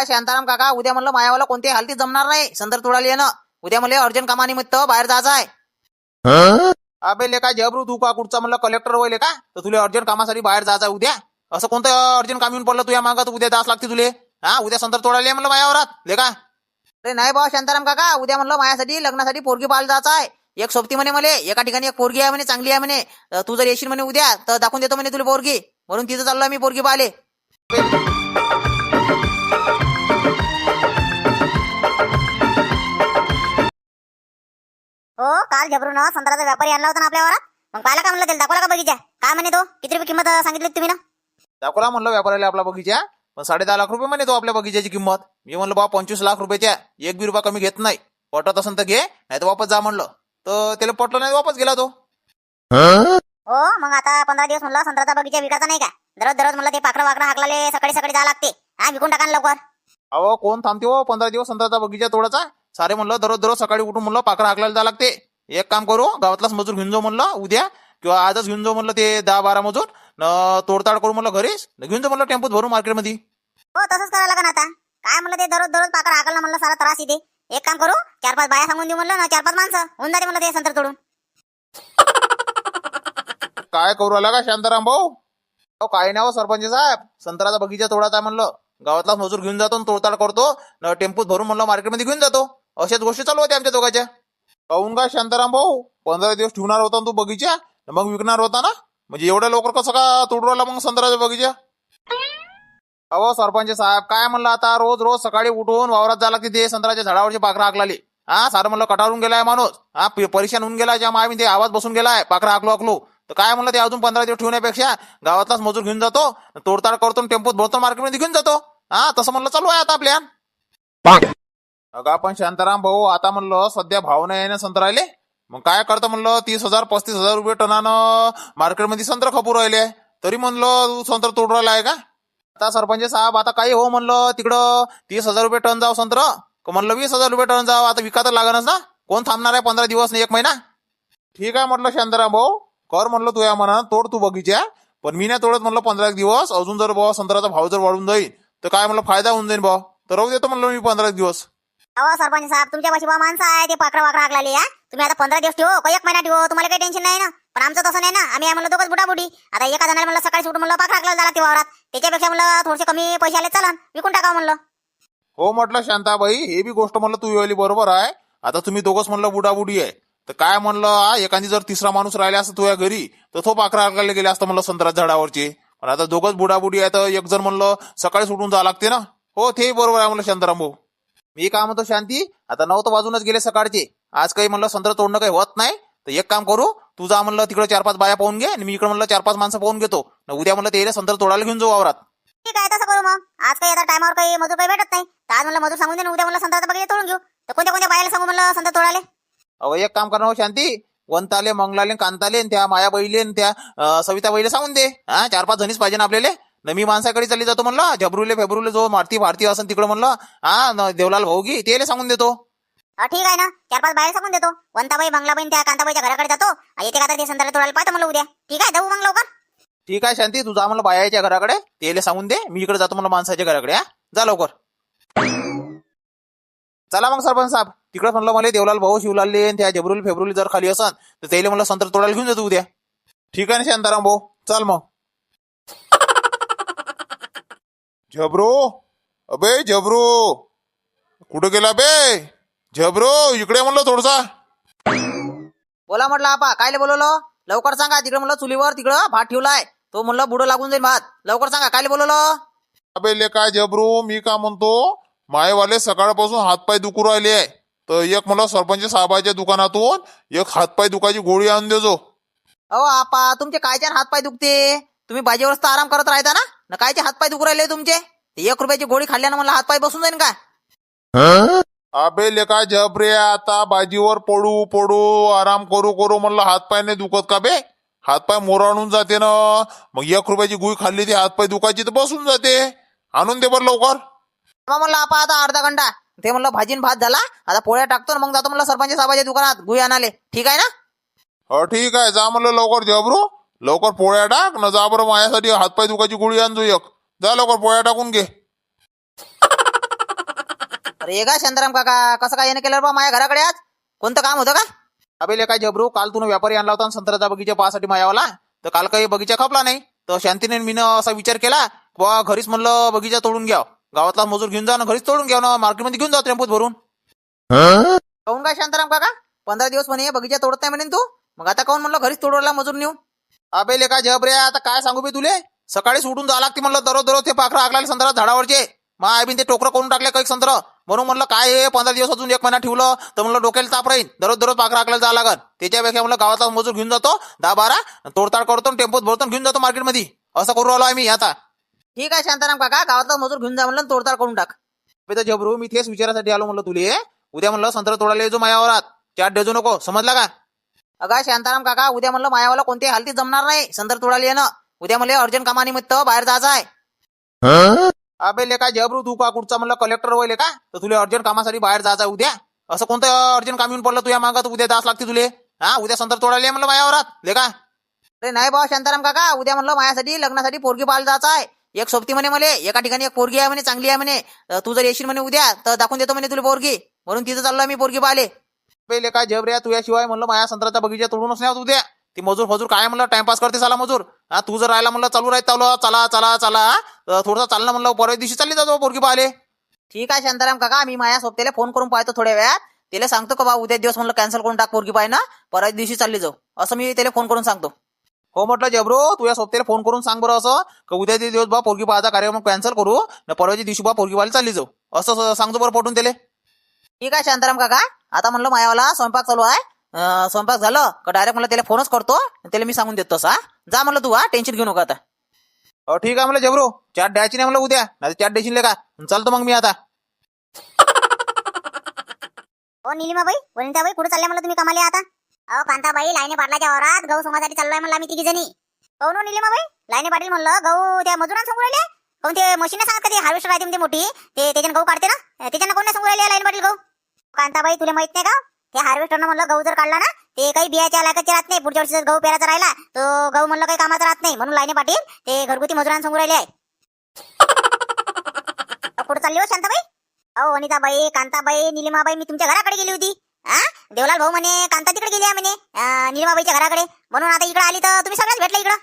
काय शांताराम काका उद्या म्हणलं मायावाला कोणत्याही हालतीत जमणार नाही. संदर तोडाली येणं. उद्या मला अर्जंट कामानिमित्त बाहेर जायचं आहे अबे लेका जबरू तू का कुठचा म्हणलं कलेक्टर वय का तर तुला अर्जंट कामासाठी बाहेर जायचं आहे उद्या. असं कोणतं अर्जंट काम येऊन पडलं तुझ्या मागं? तर उद्या जास लागते तुले. हा उद्या संतर तोडायला म्हणलं मायावरात लेका. अरे नाही बा शांताराम काका उद्या म्हणलं माझ्यासाठी लग्नासाठी पोरगी पाहायला जायचं आहे एक सोबती म्हणे मला एका ठिकाणी एक पोरगी आहे म्हणे चांगली आहे म्हणे. तू जर येशील म्हणे उद्या तर दाखवून देतो म्हणे तुला पोरगी. म्हणून तिथं चाललो मी पोरगी पाहिले काल झबरून संत्र्याचा व्यापारी आणला होता ना आपल्या वरात मग पाहिला का म्हणलं त्याला? दाखवला का बगीचा? काय म्हणे तो? किती रुपये किंमत सांगितली तुम्ही ना? दाखवला म्हणलं व्यापाऱ्याला आपला बगीचा. पण साडे दहा लाख रुपये म्हणे तो आपल्या बगीच्याची किंमत. मी म्हणलं बा पंचवीस लाख रुपयाच्या. एक बी रुपया कमी घेत नाही. पटत असेल तर घे नाही तर वापस जा म्हणलं. तर त्याला पटलं नाही वापस गेला तो. हो मग आता पंधरा दिवस म्हणलं संत्र्याचा बगीचा विकायचा नाही का? दररोज दररोज म्हणलं ते पाखरं वाकडं हाकलाले सकाळी सकाळी जावं लागते. हा विकून टाका ना लवकर. अहो कोण थांबते हो? पंधरा दिवस संत्राचा बगीचा तोडाचा सारे म्हणलं दररोज दररोज सकाळी उठून म्हणलं पाखरं हाकलायला जावं लागते. एक काम करू गावातलाच मजूर घेऊन जाऊ म्हणलं उद्या किंवा आजच घेऊन जाऊ म्हणलं ते दहा बारा मजूर न तोडताड करू म्हणलं घरीच न घेऊन जाऊ म्हणलं टेम्पोत भरून मार्केटमध्ये. हो तसंच करायला लागेल आता. काय म्हणलं ते दररोज दररोज पाखरं हाकलणं म्हणलं सारा त्रास येते एक काम करू चार पाच बाया सांगून देऊ म्हणलं ना चार पाच माणसं होऊन जाते म्हणलं ते संत्र तोडून. काय करू आला का शांताराम भाऊ? अहो काय नाही हो सरपंच साहेब. संत्राचा बगीचा तोडाचा आहे म्हणलं. गावातला मजूर घेऊन जातो न तोडताड करतो न टेम्पोत भरून म्हणलं मार्केटमध्ये घेऊन जातो. अशाच गोष्टी चालू होत्या आमच्या दोघांच्या. काहून का शांताराम भाऊ. पंधरा दिवस ठेवणार होता ना तू बगीचा? न मग विकणार होता ना? म्हणजे एवढ्या लवकर कसं का तोडू राहिला मग संत्राचा बगीचा? अहो सरपंच साहेब काय म्हणलं आता? रोज रोज सकाळी उठून वावरात झाला लागते ते संत्राच्या झाडावरची पाखरं हाकलाली हा सारं म्हणलं कटारून गेलाय माणूस. हा परेशान होऊन गेलाय ज्या मामी ते आवाज बसून गेलाय पाखरं हाकलो हाकलो तर काय म्हणलं ते अजून पंधरा दिवस ठेवण्यापेक्षा? गावातलाच मजूर घेऊन जातो तोडताड करतो टेम्पोत भरतो मार्केटमध्ये घेऊन जातो. हा तसं म्हणलं चालू आहे आता प्लॅन अगं आपण शांताराम भाऊ आता म्हणलं सध्या भाव नाही आहे ना संत्राले मग काय करतो म्हणलं तीस हजार पस्तीस हजार रुपये टनानं मार्केटमध्ये संत्र खपू राहिले. तरी म्हणलं तू संत्र तोडू राहिला आहे का? आता सरपंच साहेब आता काही हो म्हणलं तिकडं तीस हजार रुपये टन जाव संत्र म्हणलं वीस हजार रुपये टन जाव आता विकायला तर लागणच ना. कोण थांबणार आहे पंधरा दिवस नाही एक महिना? ठीक आहे म्हटलं शांताराम भाऊ. कर म्हणलं तू या मनात तोड तू बगीच्या पण मी नाही तोडत म्हणलं पंधरा एक दिवस. अजून जर भाऊ संत्र्याचा भाव जर वाढून जाईल तर काय म्हणलं फायदा होऊन जाईल भाऊ तर राहू देतो म्हणलं मी पंधरा एक दिवस. अहो सरपंच साहेब तुमच्या पाशी बा माणसं आहे ते पाखरं वाकडं हाकलाले या तुम्ही आता पंधरा दिवस ठेवो हो, का एक महिना ठेवो हो, तुम्हाला काही टेन्शन नाही ना. पण आमचं तसं नाही ना. आम्ही आहे म्हणलं दोघंच बुडा बुडी आता एका जणाला म्हणलं सकाळी सुटून म्हणलं पाक हाकलायला झाला ते वावरात. त्याच्यापेक्षा म्हणलं थोडेसे कमी पैसे आले चलन विकून टाका म्हणलं. हो म्हटलं शांताबाई हे बी गोष्ट म्हणलं तू वेळी बरोबर आहे. आता तुम्ही दोघंच म्हणलं बुडाबुडी आहे. तर काय म्हणलं हा, एखादी जर तिसरा माणूस राहिला असतं तुझ्या घरी तर तो पाखरा हाकायला गेले असतं म्हणलं संत्रा झाडावरचे. पण आता दोघंच बुडाबुडी आहे तर एक जण म्हणलं सकाळी सुटून जावं लागते ना. हो ते बरोबर आहे म्हणलं शांताराम भाऊ. मी काय म्हणतो शांती? आता नऊ तर वाजूनच गेले सकाळचे. आज काही म्हणलं संत्र तोडणं काही होत नाही. तर एक काम करू तू जा म्हणलं तिकडे चार पाच बाया पाहून घे आणि मी इकडे म्हणलं चार पाच माणसं पाहून घेतो. न उद्या म्हणलं ते संत्र तोडायला घेऊन जाऊ वावरात. ठीक आहे तसं करू मग. आज काही आता टायमावर काही मजूर काही भेटत नाही. तर आज म्हणलं मजूर सांगून दे ना, उद्या म्हणलं संत्र्याचा बगीचा तोडून घेऊ. तर कोणत्या कोणत्या बायाला सांगू म्हणलं संत्र तोडाले अहो एक काम करा हो शांती. वंताले मंगलाले कांताले आणि त्या माया बैले आणि त्या सविता बैले सांगून दे. हा चार पाच जणीच पाहिजे ना आपल्याला. न मी माणसाकडे चालली जातो म्हणलं झबरुले फेब्रुले जो मारती भारती असं तिकडं म्हणलं हा देवलाल भाऊ घे ते सांगून देतो. ठीक आहे ना. चार पाच बाहेर सांगून देतो. वंताबाई बंगलाबाई त्या कांताबाईच्या घराकडे जातो. येते का ते संत्र्याला तोडायला पाहतो म्हणलं उद्या. ठीक आहे जाऊ मग लवकर. ठीक आहे शांती तू जा म्हणलं बायाच्या घराकडे. तेले सांगून दे. मी इकडे जातो म्हणलं माणसाच्या घराकडे हा. जा लवकर. चला मग सरपंच साहेब. तिकडे म्हणलं मला देवलाल भाऊ शिवलालले आणि त्या जबरुली फेब्रुली जर खाली असन तर त्याला म्हणलं संत्र तोडायला घेऊन जातो उद्या. ठीक आहे ना शांताराम भाऊ. चल मग. झबरो? अबे झबरो. कुठं गेला बे? झबरो इकडे म्हणलं थोडसा. बोला म्हटलं आपा कायले बोलवलं? लवकर सांगा तिकडे म्हणलं चुलीवर तिकडं भात ठेवलाय. तो म्हणलं बुडं लागून जाईल भात. लवकर सांगा कायले बोलवलं? अबे ले काय जबरू मी का म्हणतो? मायवाले सकाळपासून हातपाय दुखू राहिले. आहे तर एक मला सरपंच साहेबाच्या दुकानातून एक हातपाय दुखाची गोळी आणून देजो. अहो आपा तुमचे कायचे हातपाय दुखते? तुम्ही बाजीवरच तर आराम करत राहता ना? न कायचे हातपाय दुखू राहिले तुमचे? एक रुपयाची गोळी खाल्ल्यानं म्हणलं हातपाय बसून जाईन का अबे ले काय जबरे आता बाजीवर पडू पडू आराम करू करू म्हणलं हातपाय नाही दुखत का बे? हातपाय मोराणून जाते ना. मग एक रुपयाची गुळी खाल्ली ती हातपाय दुखायची तर बसून जाते. आणून दे बरं लवकर. मग म्हणलं आपा आता अर्धा घंटा. ते म्हणलं भाजीन भात झाला आता पोळ्या टाकतो ना मग जातो म्हणलं सरपंच साहेबाच्या दुकानात गुई आणाले ठीक आहे ना? हो ठीक आहे जा म्हणलं लवकर जबरू लवकर पोळ्या टाक न जा बरं माझ्यासाठी हातपाय दुखाची गोळी आणजो एक. जा लवकर पोळ्या टाकून घे. अरे का शांताराम काका कसं काय येणं केलं बा माझ्या घराकडे आज? कोणतं काम होतं का? अबे काय जबरू काल तुला व्यापारी आणला होता संत्र्याचा बगीचा पाहासाठी मायावाला. तर काल काही बगीचा खपला नाही. तर शांतीने मीनं असा विचार केला बा घरीच म्हणलं बगीचा तोडून घ्या गावातला मजूर घेऊन जा ना घरीच तोडून घ्या ना मार्केटमध्ये घेऊन जा टेम्पोत भरून. काऊन काय शांताराम काका? पंधरा दिवस म्हणे बगीचा तोडत नाही म्हणे तू? मग आता काऊन म्हणलं घरीच तोडवला मजूर नेऊ अबे लेका जबरे आता काय सांगू बे तुले? सकाळी सुटून जा लागते म्हणलं दररोज दररोज ते पाखरं आगला संत्रा झाडावरचे. मग आय बिन ते टोकरं करून टाकले काही संत्र म्हणून म्हणलं काय हे पंधरा दिवस अजून एक महिना ठेवलं? तर म्हणलं डोक्याला ताप राहील दररोज दररोज पाखरं आकल्याला जावं लागल त्याच्यापेक्षा म्हणलं गावातला मजूर घेऊन जातो दहा बारा तोडताड करतो टेम्पोत भरतो घेऊन जातो मार्केटमध्ये. असं करू राहिलो आम्ही आता. ठीक आहे शांताराम काका गावातला मजूर घेऊन जा म्हणलं तोडताड करून टाक. तर जबरू मी तेच विचारासाठी आलो म्हणलं तुले. उद्या म्हणलं संत्र तोडायला येजो मायावरात चाट डेजू नको समजला का? अगा शांताराम काका उद्या म्हणलं मायावाला कोणत्याही हालतीत जमणार नाही. संदर तोडायला येणं. उद्या मला अर्जंट कामानिमित्त बाहेर जायचं आहे अबे लेका जबरू तू का कुठचा म्हणलं कलेक्टर वय का? तर तुला अर्जंट कामासाठी बाहेर जायचं आहे उद्या. असं कोणतं अर्जंट काम येऊन पडलं तुझ्या मागं? तर उद्या दास लागते तुले. हा उद्या संतर तोडायला म्हणलं मायावरात. लेका अरे नाही भाऊ शांताराम काका उद्या म्हणलं माझ्यासाठी लग्नासाठी पोरगी पाहायला जायचं आहे एक सोबती म्हणे मला एका ठिकाणी एक पोरगी आहे म्हणे चांगली आहे म्हणे. तू जर येशील म्हणे उद्या तर दाखवून देतो म्हणे तुला पोरगी. म्हणून तिथं चाललो मी पोरगी पाहिले अबे लेका जबऱ्या तुझ्याशिवाय म्हणलं माया संत्राचा बगीचा तोडूनच नाही उद्या ती मजूर फजूर काय म्हणलं टाइमपास करते साला मजूर. हा तू जर राहिला म्हणलं चालू राहत चालू चला चला चला. थोडंसं चालणं म्हणलं परवा दिवशी चालली जातो पोरगी पाहिले ठीक आहे शांताराम काका मी माझ्या सोबतीला फोन करून पाहतो थोड्या वेळात. त्याला सांगतो का बा उद्या दिवस म्हणलं कॅन्सल करून टाक पोरगी पाहिजे ना परवा दिवशी चालली जाऊ. असं मी त्याला फोन करून सांगतो. हो म्हटलं जबरो तुझ्या सोबतीला फोन करून सांग बरं असं. का उद्या दिवस बा पोरगी पाहायचा कार्यक्रम कॅन्सल करू. न परवाच्या दिवशी बा पोरगी पाहायला चालली जाऊ. असं सांगतो बरं पटून त्याले ठीक आहे शांताराम काका. आता म्हणलं मायावाला स्वयंपाक चालू आहे. अं, स्वयंपाक झालं का डायरेक्ट म्हणलं त्याला फोनच करतो त्याला मी सांगून देतो तसा जा म्हणलं तू हा? टेन्शन घेऊ नका आता. हो ठीक आहे म्हणलं जबरो. चाट द्यायची नाही म्हणलं उद्या. नाही चाट द्यायची का? चालतो मग मी आता. ओ निलिमाबाई वनिताबाई कुठे चालल्या मला तुम्ही कमाले आता? अहो कांताबाई लाईने पाटलाच्या वरात गहू सोंगासाठी चाललोय म्हणलं आम्ही तिघी जणी हो नो निलिमाबाई? लाईने पाटील म्हणलं गहू त्या मजुरांना सांगू राहिले? काऊन ते मशीन सांगत का ते हार्वेस्टर आहे ते मोठी? ते त्याच्यानं गहू काढते ना? त्याच्यानं कोण नाही सांगू राहिले लाईन पाटील गहू? कांताबाई तुला माहीत नाही का? ते हार्वेस्टरनं म्हणलं गहू जर काढला ना ते काही बियाच्या लायकाचे राहत नाही. पुढच्या वर्षी जर गहू पेरायचा राहिला तो गहू म्हणलं काही कामाचा राहत नाही. म्हणून लाईने पाटील ते घरगुती मजुरांसमोर राहिले आहे. कुठं चालली हो शांताबाई. अहो अनिताबाई कांताबाई निलिमाबाई मी तुमच्या घराकडे गेली होती. हा देवलाल भाऊ म्हणे कांता तिकडे गेली आहे म्हणे. निलिमाबाईच्या घराकडे. म्हणून आता इकडे आली तर तुम्ही सगळ्याच भेटलं इकडं.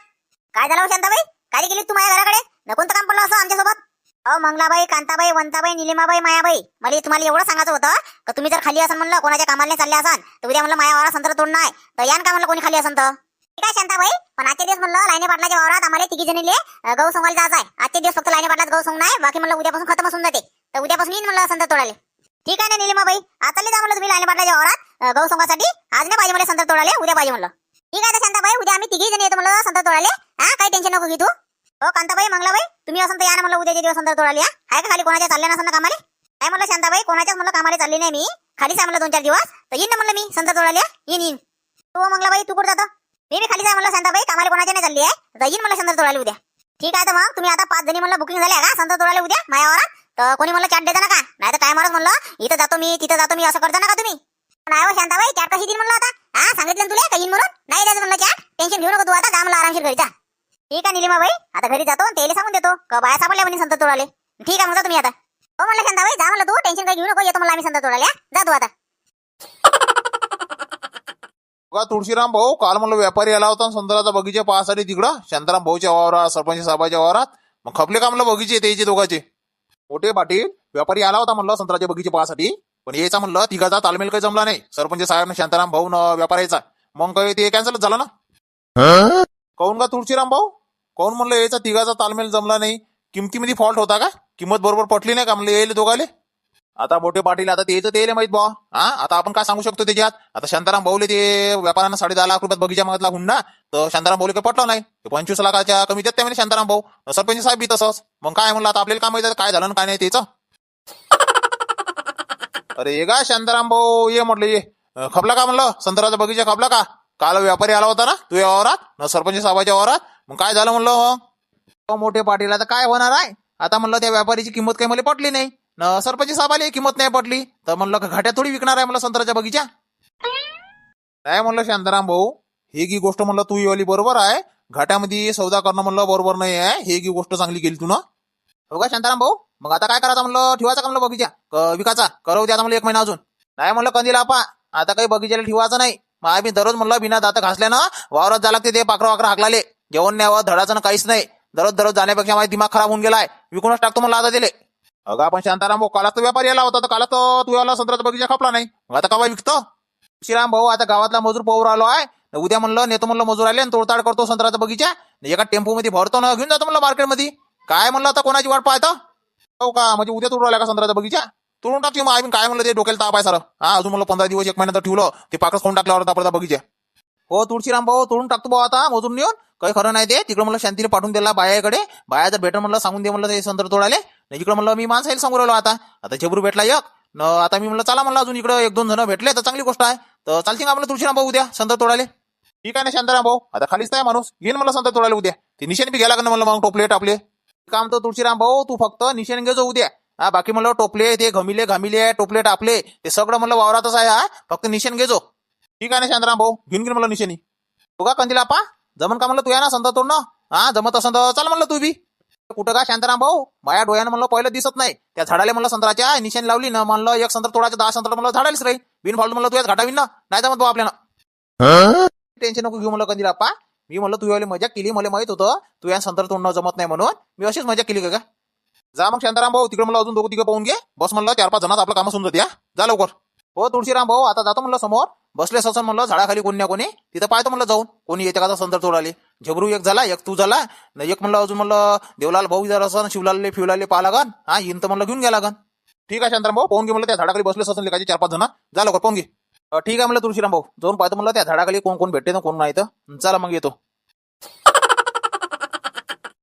काय झालं हो शांताबाई? काय गेली तू माझ्या घराकडे? न कोणतं काम पडलं असं आमच्यासोबत? अहो मंगलाबाई कांताबाई वंताबाई निलिमाबाई मायाबाई. मला तुम्हाला एवढं सांगायचं होतं का तुम्ही जर खाली असाल म्हणलं कोणाच्या कामाला चालले असाल तर उद्या म्हणलं माया वावरा संत्र तोडणं आहे तर यान का म्हणलं कोणी खाली असन तर? ठीक आहे शांताबाई? पण आजच्या दिवस म्हणलं लाईने पाटलाच्या वावरात आम्हाला तिघी जणीले गहू सोंगायला जायचं आहे. आजच्या दिवस फक्त लाईने पाटलाच गहू सोंग नाही बाकी म्हणलं उद्यापासून खतम असून जाते. तर उद्यापासून येईन म्हणलं संत्र तोडाले ठीक आहे ना निलिमाबाई? आता चालले जा म्हणलं तुम्ही लाईने पाटलाच्या वावरात गहू सोंगासाठी. आज नाही पाहिजे मला संत्र तोडाले उद्या पाहिजे म्हणलं. ठीक आहे ना शांताबाई? उद्या आम्ही तिघी जणी येतो म्हणलं संत्र तोडाले हा काही टेन्शन नको घे तू. हो कांताबाई मंगलाबाई तुम्ही असं तर या ना म्हणलं उद्याच्या दिवस अंतर तोडाली आहे का खाली? कोणाच्या चालल्या नसं ना कामाले? काय म्हणलं शांताबाई? कोणाच्याच म्हणलं कामाला चालली नाही मी. खालीच आहे म्हणलं दोन चार दिवस. तर येईन ना म्हणलं मी संतर तोडाली या. येईन येईन. तू हो मंगलाबाई तू कुठं जातो? मी बी खालीच आहे म्हणलं शांताबाई कामाला कोणाच्या नाही चालली आहे. तर येईन म्हणलं संतर तोडाली उद्या. ठीक आहे तर मग तुम्ही आता पाच जणी म्हणलं बुकिंग झाल्या का? संतर तोडाले उद्या मायावर तर कोणी म्हणलं चाट देता का? नाही तर काय मारत म्हणलं इथं जातो मी तिथं जातो मी असं करता का तुम्ही? नाही हो शांताबाई चाट कशी देईन म्हणलं आता? हा सांगितलं तुला का येईन म्हणून? नाही द्यायचं म्हणलं चाट टेन्शन घेऊ नको तू आता कामला आरामशीर घरी जा. ठीक आहे निलिमाबाई आता घरी जातो तेले सांगून देतो. का बाया सापडल्या म्हणे संत तोडाले? ठीक आहे मग जा तुम्ही आता. हो म्हणलं शांताबाई जा म्हणलं तू टेन्शन काही घेऊ नको येतो म्हणलं आम्ही संत तोडाले हा? जा तू आता. तुळशीराम भाऊ काल म्हणलं व्यापारी आला होता संत्र्याचा बगीचा पाहासाठी तिकडं. शांताराम भाऊच्या वावरात सरपंच साहेबाच्या वावरात. मग खपले का म्हणलं बगीचे त्याचे दोघाचे? मोठे पाटील व्यापारी आला होता म्हणलं संत्र्याच्या बगीचे पाहासाठी. पण यायचा म्हणलं तिघाचा तालमेल काही जमला नाही. सरपंच साहेब शांताराम भाऊ न व्यापाऱ्याचा मग काही ते कॅन्सलच झालं ना? काऊन का तुळशीराम भाऊ? काऊन म्हणलं याचा तिघाचा तालमेल जमला नाही. किमतीमध्ये फॉल्ट होता का? किंमत बरोबर पटली नाही का? म्हणलं येईल दोघाले. आता मोठे पाटील आता तेच ते माहीत बा हा? आता आपण काय सांगू शकतो त्याच्यात? आता शांताराम भाऊले ते व्यापाऱ्यांना साडे दहा लाख रुपयात बगीचा मागतला हुंडा. तर शांताराम भाऊले काही पटलं नाही. ते पंचवीस लाखाच्या कमी देत म्हणे शांताराम भाऊ. सरपंच साहेब बी तसंच. मग काय म्हणलं आता आपल्याला काय माहिती काय झालं काय नाही त्याचं? अरे ये का शांताराम भाऊ ये म्हटलं ये. खपला का म्हणलं? संत्र्याचा बगीचा खपला का? काल व्यापारी आला होता ना तुझ्या वावरात? न सरपंच साहेबाच्या वावरात? मग काय झालं म्हणलं अहो, मोठे पाटील आता काय होणार आहे? आता म्हणलं त्या व्यापारीची किंमत काही मला पटली नाही. न सरपंच साहेबाला किंमत नाही पटली. तर म्हणलं घाट्या घाट्यात थोडी विकणार आहे मला संत्र्याच्या बगीचा? काय म्हणलं शांताराम भाऊ? हे की गोष्ट म्हणलं तू वाली बरोबर आहे. घाट्यामध्ये सौदा करणं म्हणलं बरोबर नाही आहे. हे की गोष्ट चांगली केली तू ना. हो का शांताराम भाऊ? मग आता काय करायचं म्हणलं? ठेवायचा का म्हणलं बगीचा? क- विकायचा? करवू द्या म्हणलं एक महिना अजून. नाही म्हणलं कंदीला आपा. आता काही बगीच्याला ठेवायचं नाही. मग आम्ही दररोज म्हणलं बिना दात घासल्यानं वावरात जा लागते ते पाखरं वाकरं हाकलाले जेवण न्यावं धडाचं ना काहीच नाही. दररोज दररोज जाण्यापेक्षा माझा दिमाग खराब होऊन गेलाय. विकूनच टाकतो मला आता दिले अगं आपण शांताराम भाऊ कालाच तो व्यापारी आला होता तर कालाच तो तू संत्र्याचा बगीचा खपला नाही. आता का विकतो? श्रीराम भाऊ आता गावातला मजूर पोवर आलो आहे. उद्या म्हणलं नेतो म्हणलं मजूर आले आणि तोडताड करतो संत्र्याचा बगीचा. एका टेम्पो मध्ये भरतो ना घेऊन जातो म्हणलं मार्केटमध्ये काय म्हणलं आता कोणाची वाट पाहतो? हो का? म्हणजे उद्या तोडू राहिला का संत्र्याचा बगीचा? तोडून टाकते मग. आम्ही काय म्हणलं ते डोक्याला ताप आहे सर. हा अजून मला पंधरा दिवस एक महिन्यात ठेवलं. ते पाकच खाऊन टाकल्यावर तापडता परत हो तुळशीराम भाऊ तोडून टाकतो भाऊ आता मोजून नेऊन. काही खरं नाही ते. तिकडे मला शांतीने पाठवून दिला बायाकडे. बाया जर भेटलं म्हणलं सांगून दे म्हणलं ते संत्र तोडाले नाही इकडे म्हणलं मी माणसं सांगू राहिलो आता. आता झेबरू भेटला एक. न आता मी म्हणलं चला म्हणलं अजून इकडे एक दोन जण भेटले तर चांगली गोष्ट आहे. तर चालते का म्हणलं तुळशीराम भाऊ उद्या? संत्र तोडाले ठीक आहे ना शांताराम भाऊ? आता खालीच नाही माणूस. घेईन मला संत तोडायला उद्या. ते निशाण बी घ्यायला का म्हणलं मग टोपले टापले काम तर तुळशीराम भाऊ तू फक्त निशाण घे उद्या. हा बाकी म्हणलं टोपले ते घमिले घामिले टोपले टापले. ते सगळं म्हणलं वावरातच आहे हा. फक्त निशाण घेजो ठीक आहे ना शांतराम भाऊ? घेऊन घेऊन म्हणलं निशानी तू का कंदिला पा जमन का म्हणलं तू या ना संत तोडणं हा जमत असं तर चाल म्हणलं तू बी. कुठं का शांताराम भाऊ? माया डोळ्यानं म्हणलं पहिलं दिसत नाही. त्या झाडाला म्हणलं संत्राच्या निशाणी लावली ना म्हणलं एक संत्र तोडाच्या दहा संत्र म्हणलं झाडालीच राहील बिन फालतू म्हणलं तू याच घाटावीन ना. नाही जमत भाऊ आपल्याला. टेन्शन नको घेऊ म्हणलं कंदिला पा मी म्हणलं तू मजा केली मला माहीत होतं. तू या संत्र तोडणं जमत नाही म्हणून. मी अशीच मजा केली का जा मग शांताराम भाऊ तिकडे म्हणलं अजून दोघं तिघं पाहून घे. बस म्हणलं चार पाच जणात आपलं काम समजत या जा लवकर. हो तुळशीराम भाऊ आता जातो म्हणलं समोर. बसले ससन म्हणलं झाडाखाली कोणी ना कोणी. तिथं पाहतो म्हणलं जाऊन. कोणी येते का संतर तोडाले झबरू एक झाला एक तू झाला. न एक म्हणलं अजून म्हणलं देवलाल भाऊ जर असं शिवलालले फिवलाले पाहा लागन. हा येईन तर म्हणलं घेऊन घ्या लागन. ठीक आहे शांताराम भाऊ पाहून घे म्हणलं त्या झाडाखाली बसले ससन लेखाचे चार पाच जण. जा लवकर पाहून घे. ठीक आहे म्हणलं तुळशीराम भाऊ. जाऊन पाहतो म्हणलं त्या झाडाखाली कोण कोण भेटते ना कोण नाही तर. चला मग येतो.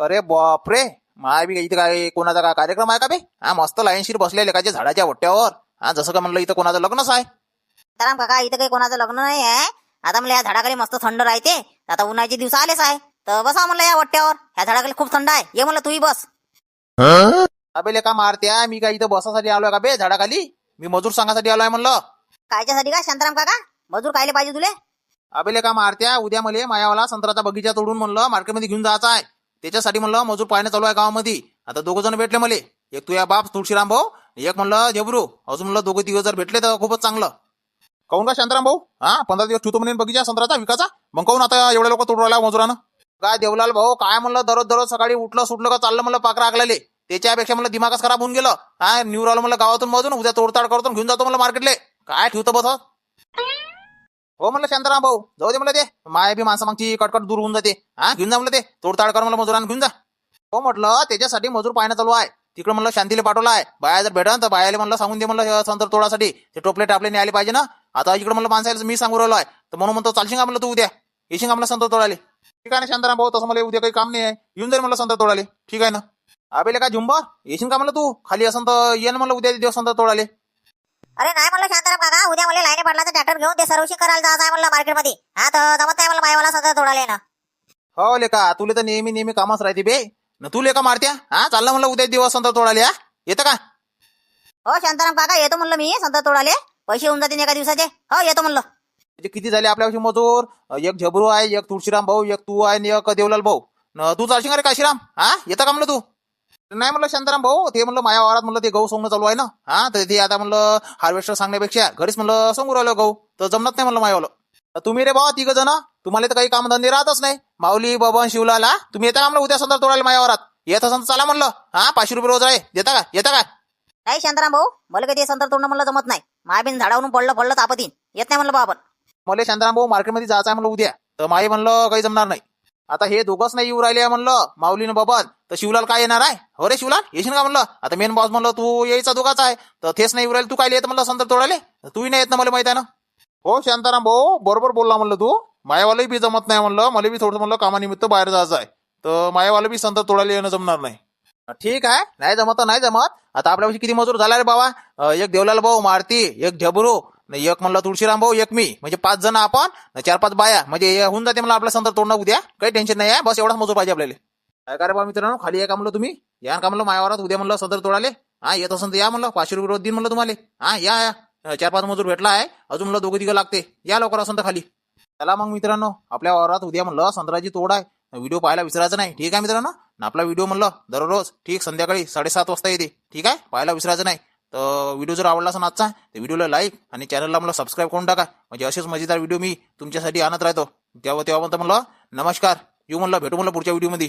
अरे बापरे! माय बी इथं काय कोणाचा काय कार्यक्रम आहे का बे? हा मस्त लाईनशीर बसले लेखाच्या झाडाच्या वट्ट्यावर हा जसं का म्हणलं इथं कोणाचं लग्नच आहे. सीताराम काका इथं काही कोणाचं लग्न नाही आहे. आता म्हणलं या झाडाखाली मस्त थंड राहते. आता उन्हाचे दिवस आलेच आहे. तर बसा म्हणलं या वट्ट्यावर ह्या झाडाखाली खूप थंड आहे. ये म्हणलं तूही बस. अबे लेका मारत्या मी काय इथं बसासाठी आलोय का बे झाडाखाली? मी मजूर सांगासाठी आलोय म्हणलं. कायच्यासाठी का शांताराम काका? मजूर कायले पाहिजे तुले? अबे लेका मारत्या उद्या मला मायावाला संत्र्याचा बगीचा तोडून म्हणलं मार्केटमध्ये घेऊन जायचं आहे. त्याच्यासाठी म्हणलं मजूर पाहणं चालू आहे गावामध्ये. आता दोघं जण भेटले मले. एक तुझ्या बाप तुळशीराम भाऊ. एक म्हणलं झेबरू. अजून म्हणलं दोघं तिघं जर भेटले तर खूपच चांगलं. काऊन का शांताराम भाऊ? हा पंधरा दिवस ठेवतो म्हणे बगीचा संत्र्याचा विकाचा. मग काऊन आता एवढ्या लोक तोडू राहिला मजुरानं? काय देवलाल भाऊ काय म्हणलं दररोज दररोज सकाळी उठलं सुटलं का चाललं म्हणलं पाकरा आगलाले. त्याच्यापेक्षा म्हणलं दिमागच खराब होऊन गेलं. हा न्यू आलं म्हणलं गावातून मधून उद्या तोडताड करतो घेऊन जातो म्हणलं मार्केटले. काय ठेवतो बस हो म्हणलं शांताराम भाऊ जाऊ दे म्हणलं ते. माया बी माणसं मागची कटकट दूर होऊन जाते. हा? घेऊन जा म्हणलं ते. तोडताड कर म्हणलं मजुरांना घेऊन जा. हो म्हटलं त्याच्यासाठी मजूर पाहणं चालू आहे. तिकडे म्हणलं शांतीला पाठवलं आहे. बाया जर भेटा तर बायाला म्हणलं सांगून दे म्हणलं संतर तोडासाठी. ते टोपले टापले नाही आले पाहिजे ना. आता इकडे म्हणलं माणसाला मी सांगू राहिलो आहे. तर म्हणून म्हणतो चालशील का म्हणलं तू उद्या? येशील का म्हणलं संतर तोडाले ठीक आहे ना शांताराम भाऊ तसं मला उद्या काही काम नाही आहे. येऊन जाईल म्हणलं संतर तोडाले ठीक आहे ना? अबेले का झुंबर? येशील का म्हणलं तू? खाली असं तर ये ना म्हणलं उद्या दिवस संतर तोडाले अरे नाही म्हणलं शांताराम काका उद्या मला लाईने पडला तर ट्रॅक्टर घेऊन ते सर्व्हिसिंग करायला जायचं आहे म्हणलं मार्केटमध्ये हा तर जमत नाही मला मायवाला सध्या तोडाले ना हो लेका तुले तर नेहमी नेहमी कामच राहते बे. न तू लेका मारत्या? हा चाललं म्हणलं उद्या दिवस संतर तोडाले हा? येतं का? हो शांताराम काका येतो म्हणलं मी संत तोडाले. पैसे होऊन जातील एका दिवसाचे. हो येतो म्हणलं. म्हणजे किती झाले आपल्यापाशी मजूर? एक झबरू आहे एक तुळशीराम भाऊ एक तू आहे आणि एक देवलाल भाऊ. न तू चालशील का रे काशीराम? हा येतं का म्हणलं तू? नाही म्हणलं शांताराम भाऊ ते म्हणलं माया वावरात म्हणलं ते गहू सोंगणं चालू आहे ना. हा तर ते आता म्हणलं हार्वेस्टर सांगण्यापेक्षा घरीच म्हणलं सोंगू राहिलं गहू. तर जमत नाही म्हणलं मायावालं. तर तुम्ही रे भावा तिघ जण तुम्हाला तर काही काम धंदे राहतच नाही. माऊली बबन शिवलाला तुम्ही येता का म्हणलं? उद्या संदर्भ तोडायला माया वावरात येत तर चला म्हणलं. हा पाचशे रुपये रोज आहे देता का? येता का? नाही शांताराम भाऊ? मला काही ते संतर तोडणं म्हणलं जमत नाही. मायबीन झाडावरून पडलं पडलं तापतीन. येत नाही म्हणलं बा आपण. मला शांताराम भाऊ मार्केटमध्ये जायचं आहे म्हणलं उद्या. तर माई म्हणलं काही जमणार नाही. आता हे दोघंच नाही येऊ राहिले म्हणलं माऊलीनं बबन. तर शिवलाल काय येणार आहे? हो रे शिवलाल येशील का म्हणलं? आता मेन बॉस म्हणलं तू यायचा दोघाच आहे. तर तेच नाही येऊ राहिले. तू काय येत म्हणलं संत तोडाले तूही नाही येत ना मला माहिती आहे ना हो शांताराम भाऊ बरोबर बोलला म्हणलं तू. मायावालाही बी जमत नाही म्हणलं. मला बी थोडं म्हणलं कामानिमित्त बाहेर जायचं आहे. तर मायावाला बी संत तोडायला येणं जमणार नाही. ठीक आहे. नाही जमत नाही जमत. आता आपल्यापाशी किती मजूर झाला रे बाबा? एक देवलाल भाऊ मारती एक झबरू एक म्हणलं तुळशीराम भाऊ एक मी. म्हणजे पाच जण आपण चार पाच बाया. म्हणजे हे होऊन जाते मला आपल्या संतर तोडणं उद्या. काही टेन्शन नाही आहे बस एवढाच मजूर पाहिजे आपल्याला. काय करा बा मित्रांनो खाली या का म्हणलं तुम्ही? या का म्हणलं मायावरात? उद्या म्हणलं संतर तोडाले हा येत असेल तर या म्हणलं. पाचशे रुपये रोज दिन म्हणलं तुम्हाला. हा या या. चार पाच मजूर भेटला आहे. अजून म्हणलं दोघं तिघं लागते. या लवकर असं तर खाली. चला मग मित्रांनो आपल्या वावरात उद्या म्हणलं संत्राची तोड आहे. व्हिडिओ पाहायला विसरायचं नाही. ठीक आहे मित्रांनो? आपला व्हिडिओ म्हणलं दररोज ठीक संध्याकाळी साडेसात वाजता येते. ठीक आहे? पाहायला विसरायचं नाही. तर व्हिडिओ जर आवडला असेल आजचा तर व्हिडिओला लाईक आणि चॅनलला मला सबस्क्राईब करून टाका. म्हणजे असेच मजेदार व्हिडिओ मी तुमच्यासाठी आणत राहतो. तेव्हा तेव्हा म्हणतो म्हणलं नमस्कार. येऊ म्हणलं भेटू म्हणलं पुढच्या व्हिडिओमध्ये